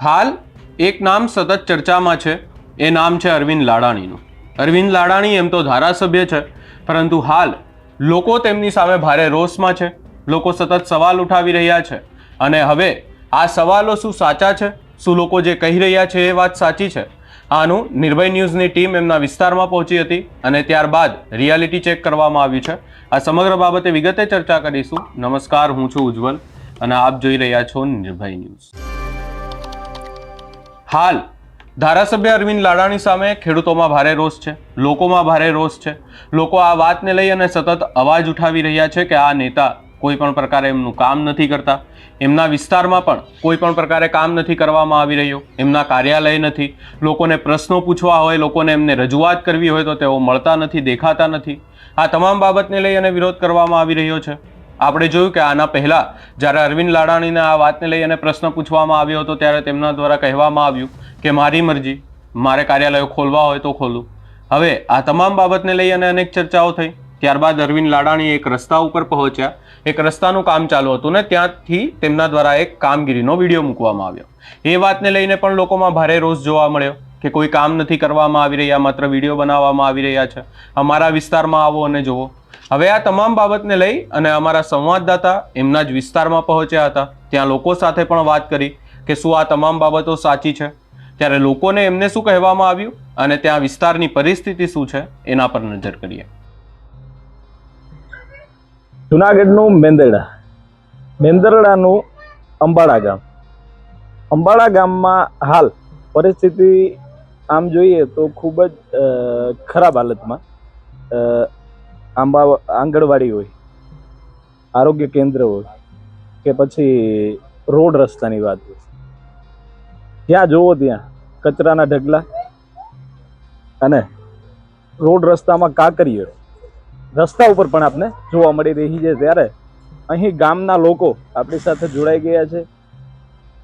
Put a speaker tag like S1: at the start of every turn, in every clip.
S1: હાલ, એક નામ સતત ચર્ચામાં છે. એ નામ છે અરવિંદ લાડાણીનું. અરવિંદ લાડાણી એમ તો ધારાસભ્ય છે, પરંતુ હાલ, લોકો તેમની સામે ભારે રોષમાં છે. લોકો સતત સવાલ ઉઠાવી રહ્યા છે. અને હવે, આ સવાલો શું સાચા છે? શું લોકો જે કહી રહ્યા છે એ વાત સાચી છે? આનું નિર્ભય ન્યૂઝની ટીમ એમના વિસ્તારમાં પહોંચી હતી અને ત્યારબાદ રિયાલિટી ચેક કરવામાં આવ્યું છે. આ સમગ્ર બાબતે વિગતે ચર્ચા કરીશું. નમસ્કાર, હું છું ઉજ્જવલ અને આપ જોઈ રહ્યા છો નિર્ભય ન્યૂઝ. હાલ, ધારાસભ્ય અરવિંદ લાડાણી સામે ખેડૂતોમાં ભારે રોષ છે, લોકોમાં ભારે રોષ છે. લોકો આ વાતને લઈ અને સતત અવાજ ઉઠાવી રહ્યા છે કે આ નેતા કોઈ પણ પ્રકારે એમનું કામ નથી કરતા. એમના વિસ્તારમાં પણ કોઈ પણ પ્રકારે કામ નથી કરવામાં આવી રહ્યું. એમના કાર્યાલય નથી. લોકોને પ્રશ્નો પૂછવા હોય, લોકોને એમને રજૂઆત કરવી હોય તો તેઓ મળતા નથી, દેખાતા નથી. આ તમામ બાબતને લઈ અને વિરોધ કરવામાં આવી રહ્યો છે. આપણે જોયું કે આના પહેલા જ્યારે અરવિંદ લાડાણીને આ વાતને લઈ અને પ્રશ્ન પૂછવામાં આવ્યો હતો, ત્યારે તેમના દ્વારા કહેવામાં આવ્યું કે મારી મરજી, મારે કાર્યાલયો ખોલવા હોય તો ખોલું. હવે આ તમામ બાબતને લઈ અને અનેક ચર્ચાઓ થઈ. ત્યારબાદ અરવિંદ લાડાણી એક રસ્તા ઉપર પહોંચ્યા. એક રસ્તાનું કામ ચાલુ હતું ને ત્યાંથી તેમના દ્વારા એક કામગીરીનો વીડિયો મૂકવામાં આવ્યો. એ વાતને લઈને પણ લોકોમાં ભારે રોષ જોવા મળ્યો કે કોઈ કામ નથી કરવામાં આવી રહ્યા, માત્ર વીડિયો બનાવવામાં આવી રહ્યા છે. અમારા વિસ્તારમાં આવો અને જુઓ. હવે આ તમામ બાબતને લઈ અને અમારા સંવાદદાતા એમના જ વિસ્તારમાં પહોંચ્યા હતા. ત્યાં લોકો સાથે પણ વાત કરી કે શું આ તમામ બાબતો સાચી છે. ત્યારે લોકોને એમને શું કહેવામાં આવ્યું અને ત્યાં વિસ્તારની પરિસ્થિતિ શું છે એના પર નજર કરીએ.
S2: જુનાગઢનું મેંદરડા. મેંદરડાનું અંબાડા ગામ. અંબાડા ગામમાં હાલ પરિસ્થિતિ આમ જોઈએ તો ખૂબ જ ખરાબ હાલતમાં. આંબા આંગણવાડી હોય, આરોગ્ય કેન્દ્ર હોય, કે પછી રોડ રસ્તાની વાત હોય. જ્યાં જોવો ત્યાં, કચરાના ઢગલા અને રોડ રસ્તામાં કાંકરીઓ. રસ્તા ઉપર પણ આપને જોવા મળી રહી છે ત્યારે અહીં ગામના લોકો આપણી સાથે જોડાઈ ગયા છે.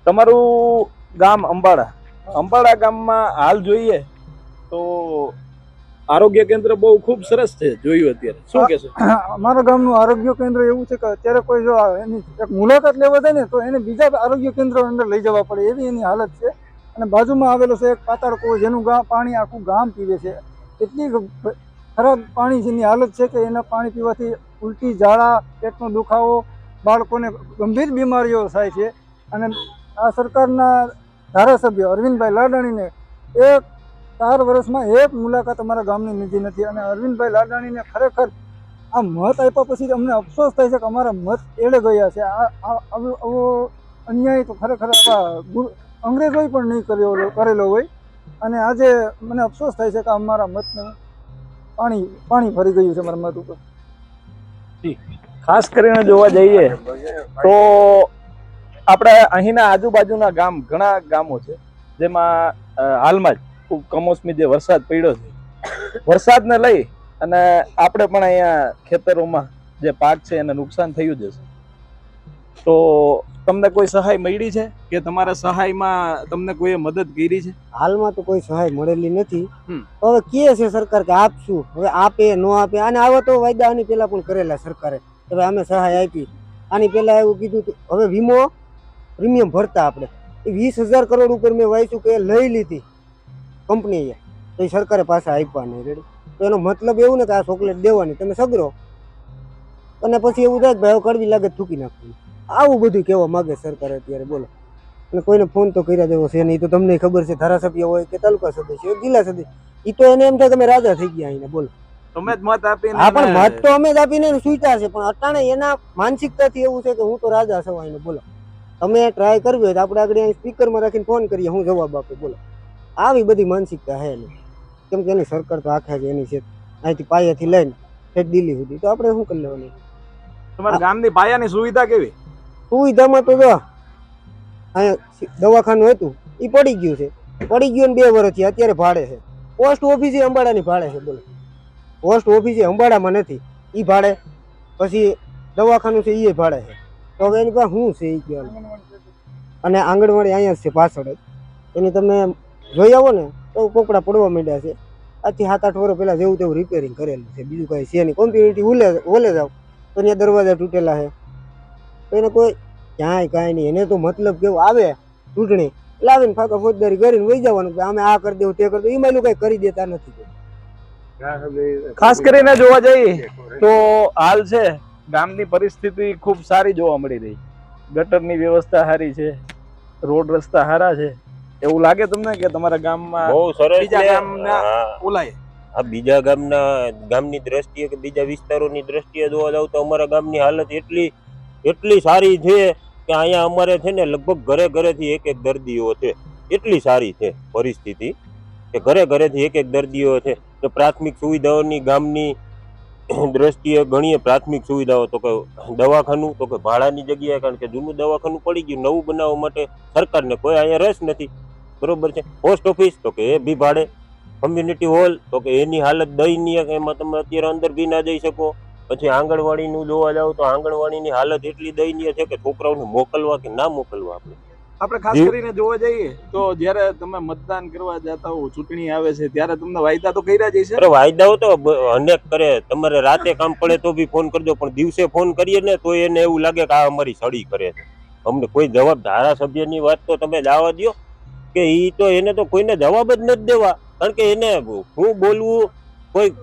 S2: તમારું ગામ અંબાડા. અંબાડા ગામમાં હાલ જોઈએ તો આરોગ્ય કેન્દ્ર બહુ ખૂબ સરસ છે જોયું અત્યારે. શું કહેશો
S3: અમારા ગામનું આરોગ્ય કેન્દ્ર એવું છે કે અત્યારે કોઈ જો એની એક મુલાકાત લેવા જાય ને તો એને બીજા આરોગ્ય કેન્દ્ર અંદર લઈ જવા પડે એવી એની હાલત છે. અને બાજુમાં આવેલો છે એક પાતાળ કૂવો જેનું ગામ પાણી આખું ગામ પીવે છે. એટલી ખરાબ પાણી જેની હાલત છે કે એના પાણી પીવાથી ઉલટી ઝાડા પેટનો દુખાવો બાળકોને ગંભીર બીમારીઓ થાય છે. અને આ સરકારના ધારાસભ્ય અરવિંદભાઈ લાડાણીને એક ચાર વર્ષમાં એક મુલાકાત અમારા ગામની લીધી નથી અને અરવિંદભાઈ લાડાણીને ખરેખર આ મત આપ્યા પછી અમને અફસોસ થાય છે કે અમારા મત એળે ગયા છે. આવો અન્યાય તો ખરેખર અંગ્રેજોએ પણ નહીં કર્યો કરેલો હોય. અને આજે મને અફસોસ થાય છે કે અમારા મતને પાણી પાણી ફરી ગયું છે મારા મત ઉપર.
S2: ખાસ કરીને જોવા જઈએ તો આપણે અહીંના આજુબાજુના ગામ ઘણા ગામો છે, જેમાં હાલમાં જ ખૂબ કમોસમી જે વરસાદ પડ્યો છે વરસાદને લઈ અને આપણે પણ અહીંયા ખેતરોમાં જે પાક છે એને નુકસાન થયું જશે તો તમને કોઈ સહાય મળી છે કે તમારા સહાયમાં તમને કોઈએ મદદ કરી છે?
S4: હાલમાં તો કોઈ સહાય મળેલી નથી. હવે કહે છે સરકાર કે આપશું હવે આપે ન આપે. અને આવો તો વાયદા આની પેલા પણ કરેલા સરકારે. કે ભાઈ અમે સહાય આપી. આની પહેલા એવું કીધું હવે વીમો પ્રીમિયમ ભરતા આપણે. એ વીસ હજાર કરોડ ઉપર મેં વાંચ્યું કે લઈ લીધી. કંપનીએ તો એ સરકારે પાછા આપ્યા નહીં રેડી. તો એનો મતલબ એવું ને કે આ ચોકલેટ દેવાની તમે સગરો. અને પછી એવું થાય કે ભાઈ કડવી લાગે થૂકી નાખવું. આવું બધું કહેવા માગે સરકાર અત્યારે બોલો. અને કોઈને ફોન તો કર્યા જેવો છે નહીં તો તમને ખબર છે ધારાસભ્ય હોય કે તાલુકા સદસ્ય જિલ્લા સદસ્ય. એ તો એને એમ થાય કે રાજા થઈ ગયા અહીંયા બોલો.
S2: તમે જ મત આપીને
S4: હા પણ મત તો અમે જ આપીને સ્વીકાર છે પણ અટાણે એના માનસિકતાથી એવું છે કે હું તો રાજા છું અહીંનો બોલો. તમે ટ્રાય કરવી હોય તો આપણે આગળ અહીં સ્પીકરમાં રાખીને ફોન કરીએ હું જવાબ આપું બોલો. આવી બધી માનસિકતા છે એની. કેમ કે એની સરકાર તો આખા છે એની છે. અહીંથી પાયાથી લઈને ઠેઠ દિલ્હી સુધી. તો આપણે શું કરી લેવાનું?
S2: તમારા ગામની પાયાની સુવિધા કેવી?
S4: સુવિધામાં તો જો અહીંયા દવાખાનું હતું એ પડી ગયું છે. પડી ગયું ને બે વર્ષથી અત્યારે ભાડે છે. પોસ્ટ ઓફિસે અંબાડાની ભાડે છે બોલો. પોસ્ટ ઓફિસે અંબાડામાં નથી એ ભાડે. પછી દવાખાનું છે એ ભાડે છે. તો હવે એની પાસે શું છે એ કહેવાનું? અને આંગણવાડી અહીંયા જ છે પાછળ જ. એની તમે જોઈ આવો ને, તો કોકડા પડવા માંડ્યા છે. આજથી સાત આઠ વર્ષ પહેલાં જેવું તેવું રિપેરિંગ કરેલું છે. બીજું કાંઈ છે નહીં. કોમ્પ્યુનિટી ઓલે ઓલે જાવ તો ત્યાં દરવાજા તૂટેલા છે. એને કોઈ ક્યાંય કાંઈ નહીં. એને તો મતલબ કેવું આવે? ચૂંટણી. લાવીને ફાંકા ફોજદારી કરીને વહી જવાનું કે અમે આ કરી દેવું, તે કરી દેવું. એમાં કઈ કરી દેતા નથી
S2: ખાસ કરીને જોવા જઈએ તો હાલ છે, ગામની પરિસ્થિતિ ખૂબ સારી જોવા મળી રહી. ગટરની વ્યવસ્થા સારી છે. રોડ રસ્તા સારા છે. એવું લાગે તમને કે તમારા ગામમાં
S5: બહુ સરસ
S2: બીજા ગામના ઓલાય?
S5: આ બીજા ગામના ગામની દ્રષ્ટિએ કે બીજા વિસ્તારોની દ્રષ્ટિએ જોવા જાવ તો અમારા ગામની હાલત એટલી એટલી સારી છે કે અહીંયા અમારે છે ને લગભગ ઘરે ઘરેથી એક એક દર્દીઓ છે. એટલી સારી છે પરિસ્થિતિ કે ઘરે ઘરેથી એક એક દર્દીઓ છે. તો પ્રાથમિક સુવિધાઓની ગામની દ્રષ્ટિએ ગણીએ પ્રાથમિક સુવિધાઓ તો કે દવાખાનું તો કે ભાડાની જગ્યાએ કારણ કે જૂનું દવાખાનું પડી ગયું નવું બનાવવા માટે સરકારને કોઈ અહીંયા રસ નથી. બરોબર છે? પોસ્ટ ઓફિસ તો કે એ બી ભાડે. કમ્યુનિટી હોલ તો કે એની હાલત દયનીય કે એમાં તમે અત્યારે અંદર બી ના જઈ શકો. પછી આંગણવાડીનું જોવા જાવ તો આંગણવાડીની હાલત એટલી દયનીય છે કે છોકરાઓને મોકલવા કે ના મોકલવા આપણે.
S2: આપણે ખાસ કરીને જોવા જઈએ તો જ્યારે તમે મતદાન કરવા જતા હો ચૂંટણી આવે છે ત્યારે તમને વાયદા તો કર્યા જ છે
S5: વાયદાઓ તો અનેક કરે. તમારે રાતે કામ પડે તો બી ફોન કરજો પણ દિવસે ફોન કરીએ ને તો એને એવું લાગે કે આ અમારી સડી કરે છે. અમને કોઈ જવાબ ધારાસભ્યની વાત તો તમે જવા દ્યો. કે એ તો એને તો કોઈને જવાબ જ નથી દેવા. કારણ કે એને હું બોલવું કોઈ,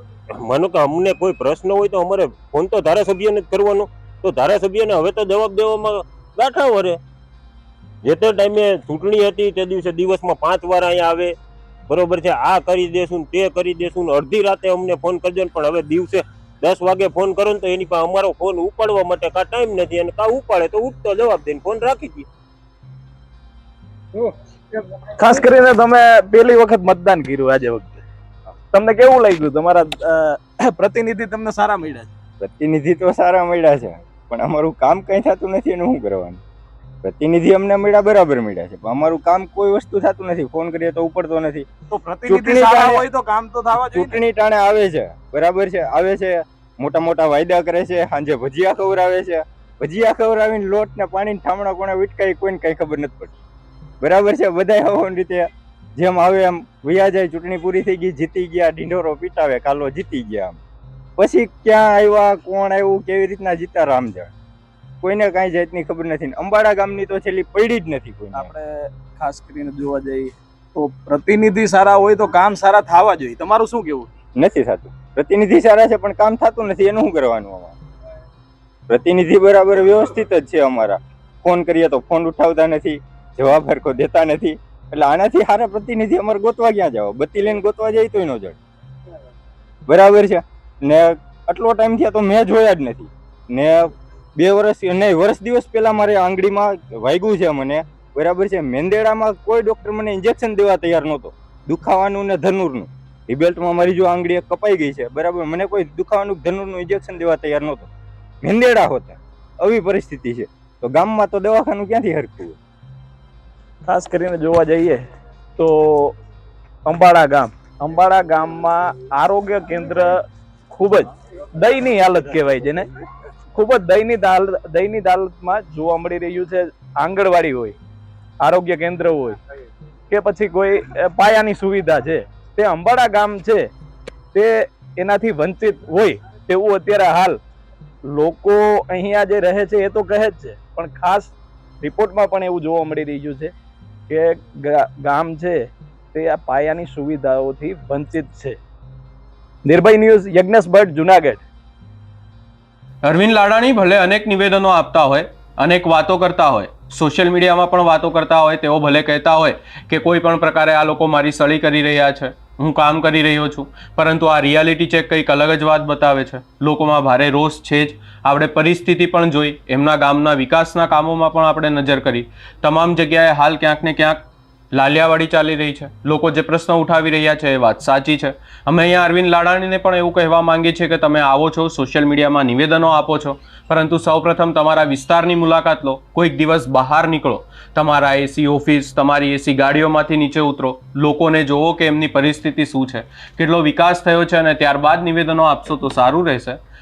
S5: માનો કે અમને કોઈ પ્રશ્ન હોય તો અમારે ફોન તો ધારાસભ્યને જ કરવાનો. તો ધારાસભ્યને હવે તો જવાબ દેવામાં ગાંઠા વરે. જે તે ટાઈમે ચૂંટણી હતી તે દિવસે દિવસમાં પાંચ વાર અહીંયા આવે. બરોબર છે, આ કરી દેશું તે કરી દેશું અડધી રાતે અમને ફોન કરજો પણ હવે દિવસે દસ વાગે ફોન કરો ને તો એની પાસે અમારો ફોન ઉપાડવા માટે કાં ટાઈમ નથી. અને કાં ઉપાડે તો ઉઠતો જવાબ દઈને ફોન રાખી દઈએ
S2: ખાસ કરીને તમે પહેલી વખત મતદાન કર્યું આજે વખતે. તમને કેવું લાગ્યું? તમારા પ્રતિનિધિ તમને સારા મળ્યા છે.
S6: પ્રતિનિધિ તો સારા મળ્યા છે પણ અમારું કામ કઈ થતું નથી એનું શું કરવાનું? પ્રતિનિધિ અમને મળ્યા બરાબર મળ્યા છે પણ અમારું કામ કોઈ વસ્તુ થતું નથી. ફોન કરીએ તો ઉપડતો નથી.
S2: તો પ્રતિનિધિ હોય તો કામ તો થવા જોઈએ
S6: ચૂંટણી ટાણે આવે છે બરાબર છે આવે છે મોટા મોટા વાયદા કરે છે સાંજે ભજીયા ખવડાવે છે. ભજીયા ખવડાવીને લોટ ને પાણી ઠામણા કોને વિટકાઈ કોઈને કઈ ખબર નથી પડતી. બરાબર છે બધા હવાની રીતે જેમ આવે એમ વયા જાય ચૂંટણી પૂરી થઈ ગઈ જીતી ગયા ઢીંઢોરો પીટાવે કાલો જીતી ગયા પછી ક્યાં આવ્યા કોણ આવ્યું કેવી રીતના જીતા રામ જાણ કોઈને કાંઈ જાતની ખબર નથી અંબાડા ગામની તો છેલ્લી પડી જ નથી કોઈ
S2: આપણે ખાસ કરીને જોવા જઈએ તો પ્રતિનિધિ સારા હોય તો કામ સારા થવા જોઈએ. તમારું શું કેવું?
S6: નથી થતું. પ્રતિનિધિ સારા છે પણ કામ થતું નથી. એનું શું કરવાનું અમારે પ્રતિનિધિ બરાબર વ્યવસ્થિત જ છે અમારા. ફોન કરીએ તો ફોન ઉઠાવતા નથી. જવાબ હરખો દેતા નથી. એટલે આનાથી સારા પ્રતિનિધિ અમારે ગોતવા ક્યાં જાવ બત્તી લઈને ગોતવા જાય તોય ન જડ બરાબર છે? ને આટલો ટાઈમ થયા તો મેં જોયા જ નથી. ને બે વર્ષ નહીં, વર્ષ દિવસ પહેલાં મારે આંગળીમાં વાગ્યું છે મને. બરાબર છે? મેંદેડામાં કોઈ ડોક્ટર મને ઇન્જેક્શન દેવા તૈયાર નહોતો. દુખાવાનું ને ધનુરનું. રિબેલ્ટમાં મારી જો આંગળી કપાઈ ગઈ છે. બરાબર? મને કોઈ દુખાવાનું ધનુરનું ઇન્જેક્શન દેવા તૈયાર નહોતો. મેંદેડા હોતા. આવી પરિસ્થિતિ છે. તો ગામમાં તો દવાખાનું ક્યાંથી હરખું? હોય?
S2: ખાસ કરીને જોવા જઈએ તો અંબાડા ગામ. અંબાડા ગામમાં આરોગ્ય કેન્દ્ર ખૂબ જ દયની હાલત કહેવાય જેને. ખૂબ જ દયની દયનીય હાલતમાં જોવા મળી રહ્યું છે આંગણવાડી હોય, આરોગ્ય કેન્દ્ર હોય કે પછી કોઈ પાયાની સુવિધા છે. તે અંબાડા ગામ છે. તે એનાથી વંચિત હોય તેવું અત્યારે હાલ લોકો અહીંયા જે રહે છે એ તો કહે જ છે. પણ ખાસ રિપોર્ટમાં પણ એવું જોવા મળી રહ્યું છે કે ગામ છે તે આ પાયાની સુવિધાઓથી વંચિત છે. નિર્ભય ન્યૂઝ, યજ્ઞેશ ભટ્ટ, જુનાગઢ.
S1: અરવિંદ લાડાણી ભલે અનેક નિવેદનો આપતા હોય, અનેક વાતો કરતા હોય, સોશિયલ મીડિયામાં પણ વાતો કરતા હોય, તેઓ ભલે કહેતા હોય કે કોઈ પણ પ્રકારે આ લોકો મારી સળી કરી રહ્યા છે. હું કામ કરી રહ્યો છું, પરંતુ આ રિયાલિટી ચેક કંઈક અલગ જ વાત બતાવે છે. લોકોમાં ભારે રોષ છે જ. આપણે પરિસ્થિતિ પણ જોઈ, એમના ગામના વિકાસના કામોમાં પણ આપણે નજર કરી. તમામ જગ્યાએ હાલ ક્યાંક ને ક્યાંક લાલિયાવાડી ચાલી રહી છે. લોકો જે પ્રશ્ન ઉઠાવી રહ્યા છે એ વાત સાચી છે. અમે અહીંયા અરવિંદ લાડાણીને પણ એવું કહેવા માંગીએ છીએ કે તમે આવો છો, સોશિયલ મીડિયામાં નિવેદનો આપો છો. પરંતુ સૌપ્રથમ તમારા વિસ્તારની મુલાકાત લો. કોઈક દિવસ બહાર નીકળો. તમારા એસી ઓફિસ, તમારી એસી ગાડીઓમાંથી નીચે ઉતરો. લોકોને જોવો કે એમની પરિસ્થિતિ શું છે. કેટલો વિકાસ થયો છે અને ત્યારબાદ નિવેદનો આપશો તો સારું રહેશે.